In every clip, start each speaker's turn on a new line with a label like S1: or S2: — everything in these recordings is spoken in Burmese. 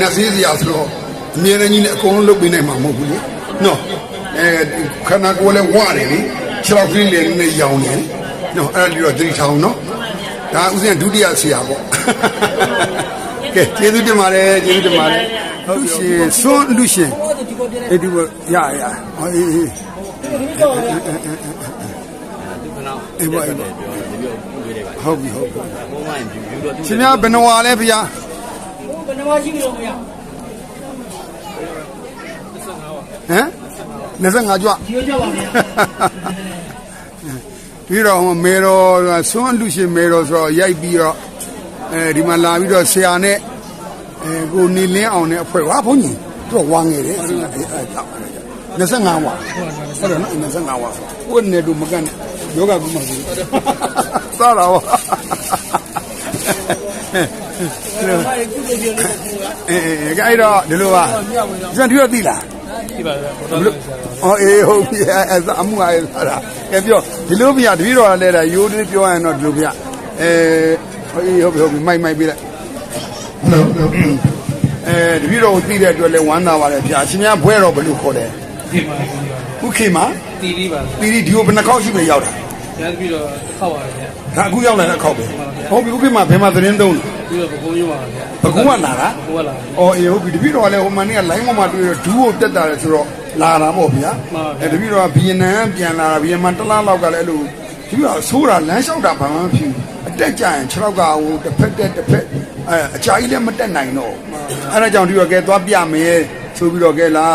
S1: နတ်စည်းစရာဆိုတော့အမြဲတမ်းကြီးနဲ့အကုန်လုံးလုပ်ပေးနိုင်မှာမဟုတ်ဘူးလေနော်အဲခန္ဓာကိုယ်လည်းဝရတယ်လေခြေထောက်ကလေးလည်းနဲ့ရောင်နေနော်အဲ့ဒါလေးတော့သတိထားအောင်နော်ဒါဥစဉ်ဒုတိယဆရာပေါ့ကဲကျေးဇူးတင်ပါတယ်ကျေးဇူးတင်ပါတယ်လူရှင်စွန်းလူရှင်အဲ့ဒီရရဟောအေးအေးအေးဘာအေးဘာဟုတ်ပြီဟုတ်ပြီရှင်များဘယ်နှဝါလဲဗျာ
S2: ဘယ်နှမရှိပြီလို့မရ
S1: ဟမ်25ကြွ
S2: ဒီလိုကြောက်ပါဗျာ
S1: ပြီးတော့ဟိုမေတော်ဆွမ်းလူရှင်မေတော်ဆိုတော့ရိုက်ပြီးတော့အဲဒီမှာလာပြီးတော့ဆရာနဲ့အဲကိုနေလင်းအောင်နဲ့အဖွဲဝါဘုန်းကြီးသူကဝါငယ်တယ်အဲအဲတောက်25ဝါဟုတ်တယ်နော်25ဝါဆိုကိုယ်နဲ့တို့မကန်နဲ့ယောဂကုမဆိုစားတော့
S2: ဘာလဲကုသိုလ်ပြုလို့ကိုက
S1: အဲအဲအဲ့တော့ဒီလိုပါဇန်တူရသိလား
S2: ဒီပါဗျာဘောတော်လို့ဆရာတော်
S1: ဟောအေးဟုတ်ပြီအဲအမှုအားရတာကဲပြောဒီလိုပြတပည့်တော်လည်းတာရိုးလေးပြောရရင်တော့ဒီလိုပြအဲဟောအေးဟုတ်ပြီဟုတ်ပြီမိုက်မိုက်ပြလိုက်အဲတပည့်တော်ကိုသိတဲ့အတွက်လည်းဝမ်းသာပါတယ်ဗျာရှင်များဘွဲတော့ဘယ်လိုခေါ်တယ်
S2: ဒီပါဒီပါ
S1: ဥခေမှာ
S2: တီတီပါ
S1: တီတီဒီကိုဘယ်နှခေါက်ရှိပဲရောက်တာ
S2: ကျန်ပြီးတော့ခောက်ပါတယ်ဗျာ
S1: ဒါအခုရောက်လာတဲ့ခေါက်ပဲဟုတ်ပြီဥခေမှာဘယ်မှာသတင်းသုံးလဲ
S2: ပြီးတော့ဘကုံးရုံပါဗျာ
S1: ဘကုံးကလာတာ
S2: ဘကုံးကလာ
S1: အော်အေးဟုတ်ပြီတပည့်တော်ကလည်းဟိုမှာနေ့က line ပေါ်မှာတွေ့တော့ဒူးကိုတက်တာလေဆိုတော့လာတာပေါ့ဗျာအဲတပည့်တော်ကဗီယက်နမ်ပြန်လာတာဗီယက်နမ်တစ်လားလောက်ကလည်းအဲ့လိုတပည့်တော်ဆိုးတာလမ်းလျှောက်တာဘာမှမဖြစ်ဘူးအတက်ကြရင်ခြေထောက်ကဟိုတစ်ဖက်တက်တစ်ဖက်အဲအကြာကြီးလည်းမတက်နိုင်တော့အဲ့ဒါကြောင့်တပည့်တော်ကဲသွားပြမယ်ဆိုပြီးတော့ကဲလာ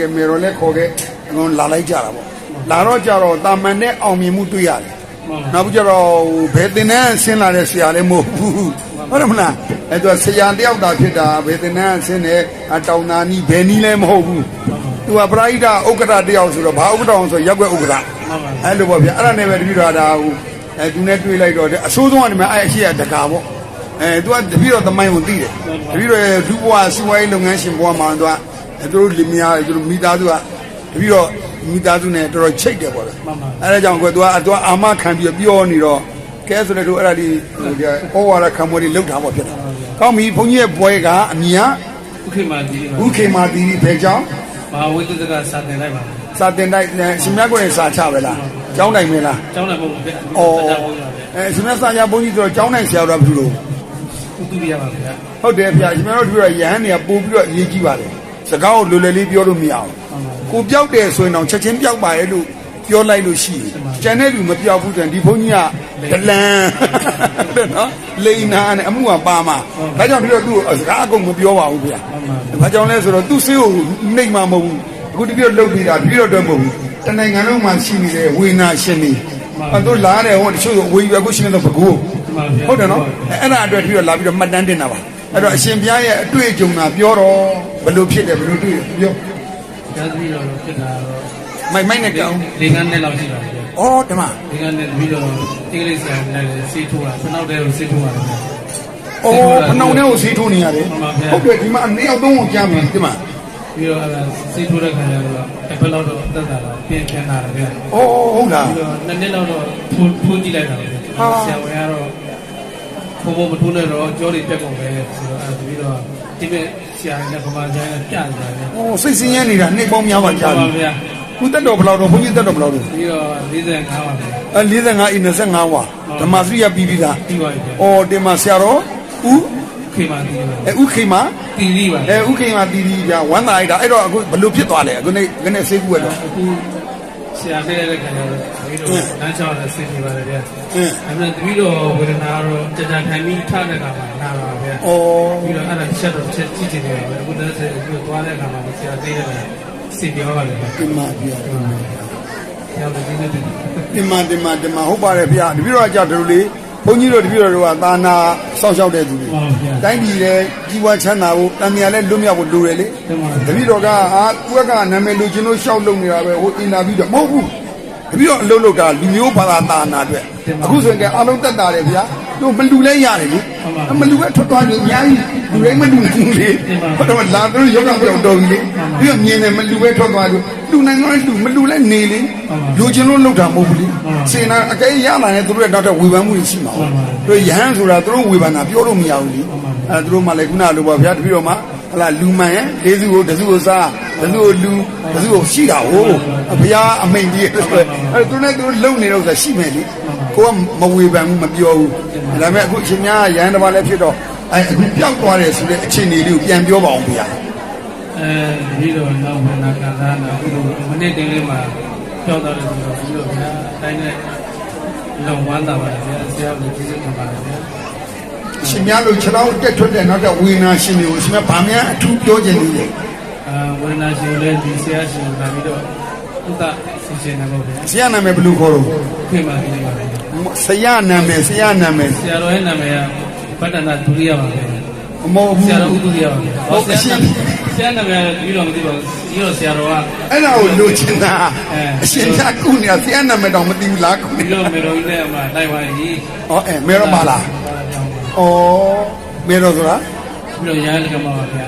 S1: ကဲမေရောလည်းခေါ်ခဲ့အကုန်လာလိုက်ကြတာပေါ့လာတော့ကြတော့တာမန်နဲ့အောင်မြင်မှုတွေ့ရတယ်နောက်ပြီးကြတော့ဟိုဘယ်တင်တန်းဆင်းလာတဲ့ဆရာလည်းမဟုတ်ဘူး ဟုတ်တယ်မလားအဲ့တော့ဆရာတယောက်သာဖြစ်တာဘယ်တင်တန်းဆင်းတယ်အတောင်သာနီးဘယ်နီးလည်းမဟုတ်ဘူးသူကပရိဒဥက္ကဋ္ဌတယောက်ဆိုတော့ဘာဥက္ကဋ္ဌအောင်ဆိုရက်ွက်ဥက္ကဋ္ဌအဲ့လိုပေါ့ဗျအဲ့ဒါနဲ့ပဲတပည့်တော်ဒါဟိုအဲသူနဲ့တွေ့လိုက်တော့အဆိုးဆုံးကနေမှအဲ့အရှိရတကာပေါ့အဲသူကတပည့်တော်သမိုင်းကိုသိတယ်တပည့်တော်ရဲ့ဒုဘဝစီဝိုင်းလုပ်ငန်းရှင်ဘဝမှာသူကသူတို့လင်မယားသူတို့မိသားစုကတပည့်တော်မိသားစုနဲ့တော်တော်ချိတ်တယ်ပေါ့ဗျအဲဒါကြောင့်ကိုသူကသူကအာမခံပြီးပြောနေတော့ ကဲဆိုတဲ့တို့အဲ့ဒါဒီဟိုဒီဩဝါဒခံပွဲတွေလောက်တာပေါ့ဖြစ်တယ်။ကောင်းပြီဘုန်းကြီးရဲ့ပွဲကအမြင်
S2: ဥခေမာတီပါ
S1: ဥခေမာတီဘယ်ကြောင့်
S2: ဘာဝိတ္တကစာတင်လိုက်ပါ
S1: စာတင်တိုက်ရှင်မြတ်ကိုယ်နဲ့စာချပဲလား။ကျောင်းတိုင်မလား
S2: ကျောင်းလည်းပုံဗျာ။
S1: အော်အဲရှင်မြတ်စာချဘုန်းကြီးဆိုတော့ကျောင်းတိုင်ဆရာတော်ဘူးလို့
S2: ဥတုရပါဗျာ
S1: ဟုတ်တယ်ဗျာရှင်မြတ်တို့ပြောရရဟန်းတွေကပို့ပြီးတော့အရေးကြီးပါတယ်။စကားကိုလွယ်လွယ်လေးပြောလို့မရအောင်။ကိုပြောက်တယ်ဆိုရင်တော့ချက်ချင်းပြောက်ပါရဲ့လို့ ပြောလိုက်လို့ရှိရင်ကျန်တဲ့လူမပြောက်ဘူးဆိုရင်ဒီဘုန်းကြီးကဒလန်တဲ့နော်လိန်နာနဲ့အမှုကပါမှာဒါကြောင့်ဒီတော့သူ့ကိုစကားအကုန်မပြောပါဘူးဗျာဘာကြောင့်လဲဆိုတော့သူ့ဆေးကိုနှိမ်မှာမဟုတ်ဘူးအခုတပြည့်လုတ်နေတာတပြည့်တော့မဟုတ်ဘူးတနိုင်ငံလုံးမှာရှိနေတဲ့ဝေနာရှင်တွေအဲတို့လာတယ်ဟိုတချို့ဝေယူအခုရှင်တော့ဘကူဟုတ်တယ်နော်အဲ့ဒါအတွက်တပြည့်တော့လာပြီးတော့မှတ်တမ်းတင်တာပါအဲ့တော့အရှင်ဘုရားရဲ့အတွေ့အကြုံတာပြောတော့ဘယ်လိုဖြစ်တယ်ဘယ်လိုတွေ့ပြော
S2: ကျန်ပြီးတော့ဖြစ်တာတော့
S1: မိုက်မိုက်နဲ့ကြောင်း
S2: လေးကန်းနဲ့လောက်ရှိပါဗျာ
S1: ဩဓမ္မ
S2: ဒီကနေ့ပြီးတော့အင်္ဂလိပ်ဆရာနဲ့စေးထိုးတာခဏတည်းကိုစေးထိုးပါတယ်ဗျာ
S1: ဩဖနှောင်းထဲကိုဆေးထိုးနေရတယ်ဟုတ်တယ်ဒီမှာအနည်းအောင်သုံးကိုကြားမယ်ဒီမှာ
S2: ပြီးတော့အဲ့ဒါစေးထိုးတဲ့ခါကျတော့တစ်ဖက်လောက်တော့တက်တာတော့ပြင်ပြန်လာတယ်ဗျာ
S1: ဩဟုတ်လား
S2: ပြီးတော့နှစ်နှစ်လောက်တော့ထိုးထိုးကြည့်လိုက်တာပဲဆရာဝန်ကတော့ဘုံဘုံမထိုးနဲ့တော့ကြောတွေပြက်ကုန်ပဲဆိုတော့အဲ့ဒါပြီးတော့ဒီမဲ့ ဆရာနဲ့ပမာကျန်းနဲ့ပြနေတာဗျာ
S1: ဩစိတ်ဆင်းရဲနေတာနှိပ်ပေါင်းများပါကြား
S2: ပါ
S1: ပြီ
S2: ဗျာ
S1: ခုတက်တော်ဘယ်လောက်တော့ဘုန်းကြီးတက်တော်ဘယ်လောက်တော့
S2: ပြီးတော့45ပါဗျာ
S1: အဲ45အ25ဝါဓမ္မစရိယပြီးပြီးသား
S2: ပြီးပါပြီဗျာ
S1: ဩတင်မှာဆရာတော်ဦး
S2: ခေမာတီးပါ
S1: အဲဥခိမ
S2: တီးပြီးပါ
S1: အဲဥခိမတီတီဗျာဝမ်းသာလိုက်တာအဲ့တော့အခုဘယ်လိုဖြစ်သွားလဲအခုနေ့ခနဲ့ဆေးကူရတော့
S2: အခု ဆရာခဲ့တဲ့ခါကျတော့ပြီးတော့လမ်းချောင်းလည်းဆင်းနေပါတယ်ဗျာ
S1: အင်း
S2: အဲ့ဒါတပြီးတော့ဝေဒနာတော့ကြာကြာထိုင်ပြီးထားတဲ့ခါမှာနာပါဗျာ
S1: ဩ
S2: ပြီးတော့အဲ့ဒါချက်တော့ချက်ကြည့်ကြည့်နေတယ်အခုလည်းဆက်ပြီးတော့သွားတဲ့ခါမှာဆရာသိတယ်စိတ်ပြောပါတယ်ဗျာ
S1: တင်မှာဗျာ
S2: ရောက်တယ်ဒီနေ့တည်း
S1: တင်မှာတင်မှာတင်မှာဟုတ်ပါတယ်ဗျာတပည့်တော်ကကြောက်တယ်လို့လေ ဘုန်းကြီးတို့တပည့်တော်တို့ကသာနာစောင့်ရှောက်တဲ့သူတွေ
S2: ဟုတ်ဗျာ
S1: တိုင်းပြည်လည်းကြီးပွားချမ်းသာဖို့တန်မြာလည်းလွတ်မြောက်ဖို့လိုတယ်လေ
S2: တင်ပါ
S1: တပည့်တော်ကအာကိုယ့်ကနာမည်လူချင်းတို့ရှောက်လုံနေတာပဲဟိုအင်တာဗျူးတော့မဟုတ်ဘူးတပည့်တော်အလုပ်လုပ်တာလူမျိုးဘာသာသာနာအတွက်အခုဆိုရင်ကအားလုံးတက်တာတယ်ဗျာ တို့မလူလဲရတယ်လေမလူပဲထွက်သွားကြအများကြီးလူတိုင်းမလူနိုင်ဘူးလေဘာတော့လာတို့ယောဂပြောင်းတော်ကြီးလေပြီးတော့မြင်တယ်မလူပဲထွက်သွားလို့လူနိုင်တော့လူမလူလဲနေလေလူချင်းတို့လုပ်တာမဟုတ်ဘူးလေစေနာအကဲရလာတယ်သူတို့ရဲ့နောက်တော့ဝေဖန်မှုရှိမှာတို့ရဟန်းဆိုတာသူတို့ဝေဖန်တာပြောလို့မရဘူးလေအဲသူတို့မှလည်းခုနလိုပါဗျာတပည့်တော်မှဟလာလူမှန်ရဲ့လေးစုကိုတစုကိုစား တစုကိုလူတစုကိုရှိတာဟုတ်ဘုရားအမိန်ကြီးဆိုအဲသူနဲ့သူလုံနေတော့ဆိုရှိမယ်လေကိုကမဝေဖန်ဘူးမပြောဘူးဒါပေမဲ့အခုအရှင်များရဟန်းတစ်ပါးလည်းဖြစ်တော့အဲအခုပျောက်သွားတယ်ဆိုတဲ့အခြေအနေလေးကိုပြန်ပြောပါအောင်ဘုရား
S2: အဲဒီတော့နောက်ဝင်လာကန်သားနာအခုမနေ့တင်းလေးမှာပြောတော့တယ်ဆိုတော့ဒီလိုဗျာအတိုင်းနဲ့လုံဝမ်းသာပါတယ်ဗျာဆရာကိုကျေးဇူးတင်ပါတယ်ဗျာ
S1: အရှင်များလို့ခြေထောက်တက်ထွက်တဲ့နောက်တဲ့ဝေနာရှင်တွေကိုအရှင်များဗာများအထူးပြောခြင်းလို့လေ
S2: အာ ဝိညာဉ်ရှင်လည်းဒီဆရာရှင်ကိုလာပြီးတော့ဥဒ္ဒဆင်ရှင်နေလို့ဗျာ
S1: ဆရာနာမည်ဘယ်လိုခေါ်တော့
S2: ခင်ပါနေပါဗျာ
S1: ဆရာနာမည်ဆရာနာမည်
S2: ဆရာတော်ရဲ့နာမည်ကပတ္တနာဒုရိယပါဗျာ
S1: အမော
S2: ဆ
S1: ဘူး
S2: ရာတော်ဥဒ္ဒရိယပါဗျာ
S1: ဟုတ်ကဲ့ရှင်
S2: ဆရာနာမည်ပြီးတော့မသိပါဘူးဒီတော့ဆရာတော်က
S1: အဲ့ဒါကိုလိုချင်တာ
S2: အဲ
S1: အရှင်ပြကုနေဆရာနာမည်တော့မသိဘူးလားကုနေ
S2: ပြီးတော့မေတော်ကြီးနဲ့အမှလိုက်ပါရင်
S1: ဟောအဲမေရောပါလားဩမေရောဆိုတာ
S2: ပြီးတော့ရဟန်းကမှာပါဗျာ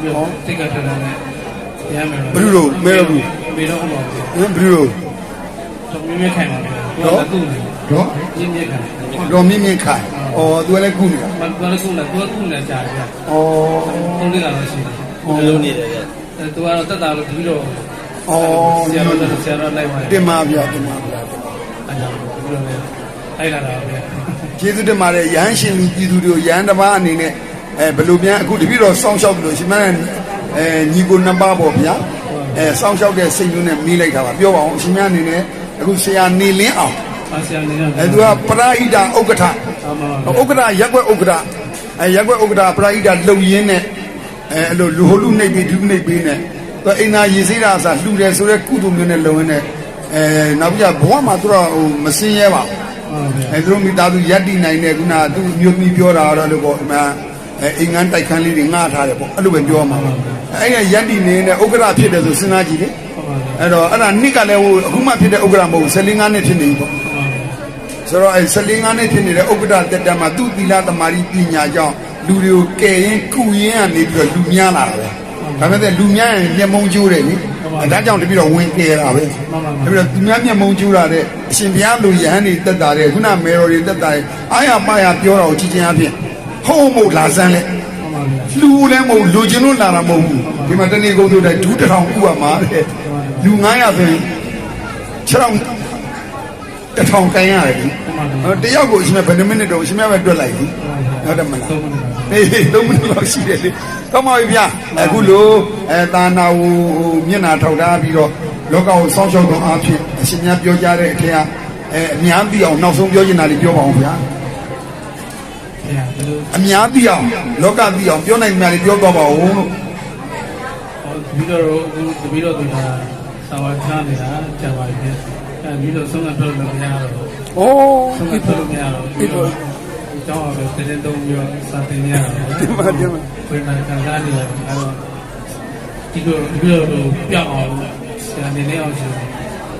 S2: ပြီးတော့တိတ်ကထတာနဲ့ ရဟန်းမေတော်
S1: ဘယ်လိုလို့မေရောဘူး
S2: မေတော်ဟောပါဗျာ
S1: ဟင်ဘယ်လို
S2: တော့မြင်းမြခိုင်ပါဗျာတော့ကုနေ
S1: တော့
S2: မြင်းမြခိုင်
S1: တော့မြင့်မြင့်ခိုင်ဩသူကလည်းကုနေတာ
S2: မတော်လည်းကုနေသူကကုနေကြာဗျာ
S1: ဩ
S2: သုံးလေးကတော့ရှိတယ်
S3: လုံးနေတယ်ဗျ
S2: အဲသူကတော့တက်တာလို့ပြီးတော့
S1: ဩ
S2: ဆရာတော်ဆရာတော်လိုက်ပါ
S1: တင်ပါဗျာတင်ပါဗျာ
S2: အဲကြောင့်ပြီးတော့လည်းလိုက်လာတာဗျာ
S1: ကျေးဇူးတင်ပါတယ်ရဟန်းရှင်လူပြည်သူတွေကိုရဟန်းတစ်ပါးအနေနဲ့အဲဘယ်လိုများအခုတပည့်တော်စောင့်ရှောက်လို့ရှင်မနဲ့ အဲညီကိုနှစ်ပါးပေါ့ဗျာအဲစောင့်ရှောက်တဲ့စိတ်မျိုးနဲ့မေးလိုက်တာပါပြောပါအောင်ရှင်မအနေနဲ့အခုဆရာနေလင်းအောင်
S2: အာဆီယံနေတော့
S1: အဲသူကပရာဟိတာဥက္ကဋ္ဌ
S2: အာမ
S1: ဥက္ကဋ္ဌရက်ွက်ဥက္ကဋ္ဌအဲရက်ွက်ဥက္ကဋ္ဌပရာဟိတာလုံရင်းနဲ့အဲအဲ့လိုလူဟိုလူနှိပ်ပြီးဒုနှိပ်ပြီးနဲ့သူအိမ်သာရေစိတာအစားလှူတယ်ဆိုတဲ့ကုသိုလ်မျိုးနဲ့လုံရင်းနဲ့အဲနောက်ပြီးဘဝမှာသူတော့ဟိုမစင်းရဲပါဘူး
S2: ဟုတ်ဗျာ
S1: အဲသူတို့မိသားစုရက်တည်နိုင်တဲ့ခုနကသူမျိုးသမီးပြောတာတော့လို့ပေါ့အမှန်အဲအင်္ဂန်တိုက်ခန်းလေးတွေငှားထားတယ်ပေါ့အဲ့လိုပဲပြောမှာပါ အဲ့ဒီရက်တည်နေတဲ့ဥက္ကဋ္ဌဖြစ်တယ်ဆိုစဉ်းစားကြည့်လေ
S2: ဟုတ်ပါဗျာ
S1: အဲ့တော့အဲ့ဒါနှစ်ကလည်းဟိုအခုမှဖြစ်တဲ့ဥက္ကဋ္ဌမဟုတ်ဘူး14ငါးနှစ်ဖြစ်နေပြီပေါ့
S2: ဟုတ်ပါဗျာ
S1: ဆိုတော့အဲ14ငါးနှစ်ဖြစ်နေတဲ့ဥက္ကဋ္ဌတက်တက်မှာသူ့သီလသမารီပညာကြောင့်လူတွေကိုကယ်ရင်ကုရင်ကနေပြီးတော့လူများလာတာပဲဒါပေမဲ့လူများရင်မျက်မုံကျိုးတယ်လေအဲဒါကြောင့်တပြီးတော့ဝင်ကယ်တာပဲ
S2: မှန်ပါ
S1: ဒါ
S2: မှန်
S1: ပြီးတော့သူများမျက်မုံကျူးလာတဲ့အရှင်ဘုရားလူယဟန်တွေတက်တာတဲ့ခုနမေတော်တွေတက်တာတဲ့အာရပါရပြောတာကိုကြည်ချင်းအဖြစ်ဟုံးမို့လာစမ်းလဲ
S2: ပါဗျာ
S1: လူလည်းမဟုတ်လူချင်းတို့လာတာမဟုတ်ဘူးဒီမှာတနေ့ကုန်ဆိုတဲ့ဒူးတစ်ထောင်ဥပမာတဲ့လူ900ဆိုရင်6ထောင်တစ်ထောင်ကန်ရတယ်ဒီတယောက်ကိုအရှင်ဘယ်နှမိနစ်တော့အရှင်မြတ်ပဲတွက်လိုက်ပြီဟုတ်တယ်မလား
S2: သုံးမိနစ်ပါ
S1: ဟေးဟေးသုံးမိနစ်လောက်ရှိတယ်လေကောင်းပါပြီဗျာအခုလိုအဲတာနာဟိုမျက်နာထောက်ထားပြီးတော့လောကကိုစောင့်ရှောက်သောအားဖြင့်အရှင်များပြောကြတဲ့အထက်ကအဲအများသိအောင်နောက်ဆုံးပြောချင်တာလေးပြောပါအောင်ဗျာ
S2: ဗျာဒီလို
S1: အများသိအောင်လောကသိအောင်ပြောနိုင်မှလေးပြောတော့ပါဦးလို့
S2: ပြီးတော့အခုပြီးတော့သူကသာဝချာနေတာကြာပါပြီအဲပြီးတော့ဆုံးကပြောလို့မရတော့
S1: ဩ
S2: ဆုံးကပြောလို့မရတော့ပြီးတော့ကျောင်းအောင်ပဲတင်းတုံးပြီးတော့စာတင်ရတာ
S1: ဒီမှာဒီမှာ
S2: ပြန်လာခံစားနေရတယ်အဲတော့ဒီလိုဒီလိုပြောင်းအောင်ဆရာနေနေအောင်ဆို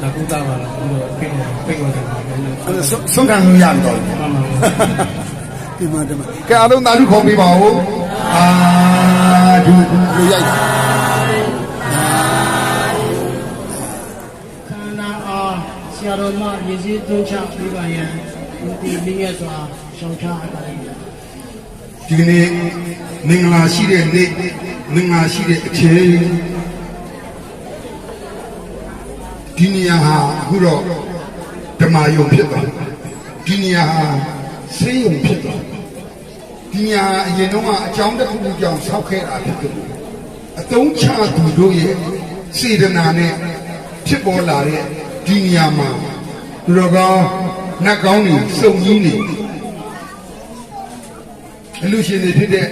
S2: တော့ကုသပါတော့ပြီးတော့ပြင်တော့ပြိတ်တော့တယ်ပါလို့
S1: အဲဆုံးခံလို့ရပြီတော့
S2: မှန်ပါပါ
S1: ဒီမှာဒီမှာကဲအားလုံးသာဓုခေါ်ပေးပါဦးအာဒုလူရိုက်တာ
S4: ခန္ဓာအားဆရာတော်မရည်စည်းသွင်းချပြပါရန်ဒီလေးရစွာရှောင်ချအပ်ပါတယ်
S1: ဒီကနေ့မင်္ဂလာရှိတဲ့နေ့မင်္ဂလာရှိတဲ့အချိန်ဒီနေရာဟာအခုတော့ဓမ္မယုံဖြစ်သွားဒီနေရာဟာ ဆေးယုံဖြစ်သွားဒီနေရာအရင်တော့အကြောင်းတစ်ခုခုကြောင့်ဆောက်ခဲ့တာဖြစ်တယ်အတုံးချသူတို့ရဲ့စေတနာနဲ့ဖြစ်ပေါ်လာတဲ့ဒီနေရာမှာသူတော်ကောင်းနတ်ကောင်းတွေစုံကြီးနေအလူရှင်တွေဖြစ်တဲ့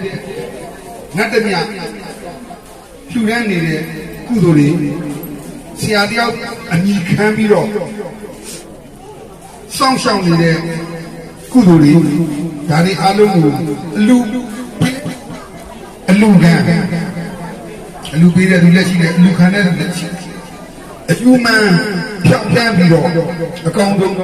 S1: နတ်တမြလှူဒန်းနေတဲ့ကုသိုလ်တွေဆရာတယောက်အညီခံပြီးတော့စောင့်ရှောက်နေတဲ့ ကုသိုလ်တွေဒါတွေအားလုံးကိုအလူအလူခံအလူပေးတဲ့သူလက်ရှိတယ်အလူခံတဲ့သူလက်ရှိအကျိုးမှန်ဖြောက်ပြန်ပြီးတော့အကောင်ဆုံး